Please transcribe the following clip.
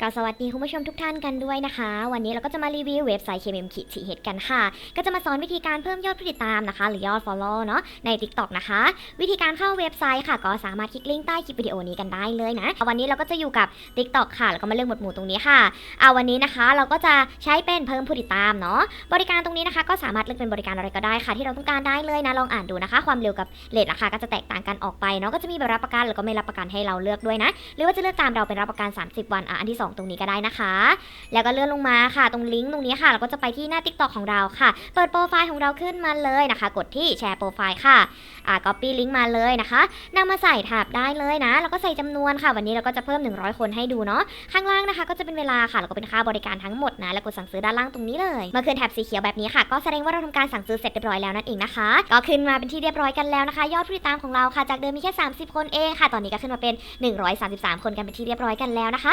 ก็สวัสดีคุณผู้ชมทุกท่านกันด้วยนะคะ วันนี้เราก็จะมารีวิวเว็บไซต์ KMM ขีดฉีเฮดกันค่ะ ก็จะมาสอนวิธีการเพิ่มยอดผู้ติดตามนะคะ หรือยอด follow เนาะใน TikTok นะคะ วิธีการเข้าเว็บไซต์ค่ะ ก็สามารถคลิกลิงก์ใต้คลิปวิดีโอนี้กันได้เลยนะ วันนี้เราก็จะอยู่กับ TikTok ค่ะ แล้วก็มาเลือกหมวดหมู่ตรงนี้ค่ะเอาวันนี้นะคะเราก็จะใช้เป็นเพิ่มผู้ติดตามเนาะบริการตรงนี้นะคะ ก็สามารถเลือกเป็นบริการอะไรก็ได้ค่ะ ที่เราต้องการได้เลยนะลองอ่านดูนะคะ ความเร็วกับเลทราคาก็จะแตกต่างกันออกไปเนาะก็จะมีแบบรับประกันแล้วก็ไม่รับประกันให้เราเลือกด้วยนะ หรือว่าจะเลือกตามเราเป็นรับประกัน 30 วันอะอันที่2 ตรงนี้ก็ได้นะคะ แล้วก็เลื่อนลงมาค่ะ ตรงลิงก์ตรงนี้ค่ะ เราก็จะไปที่หน้า TikTok ของเราค่ะ เปิดโปรไฟล์ของเราขึ้นมาเลยนะคะ กดที่แชร์โปรไฟล์ค่ะอ่า copy ลิงก์มาเลยนะคะนำมาใส่แท็บได้เลยนะ แล้วก็ใส่จำนวนค่ะ วันนี้เราก็จะเพิ่ม 100 คนให้ดูเนาะ ข้างล่างนะคะ ก็จะเป็นเวลาค่ะ แล้วก็เป็นค่าบริการทั้งหมดนะ แล้วกดสั่งซื้อด้านล่างตรงนี้เลยเมื่อขึ้นแท็บสีเขียวแบบนี้ค่ะ ก็แสดงว่าเราทำการสั่งซื้อเสร็จเรียบร้อยแล้วนั่นเองนะคะ ก็ขึ้นมาเป็นที่เรียบร้อยกันแล้วนะคะ ยอดผู้ติดตามของเราค่ะ จากเดิมมีแค่ 30 คนเองค่ะ ตอนนี้ก็ขึ้นมาเป็น 133 คนกันเป็นที่เรียบร้อยกันแล้วนะคะ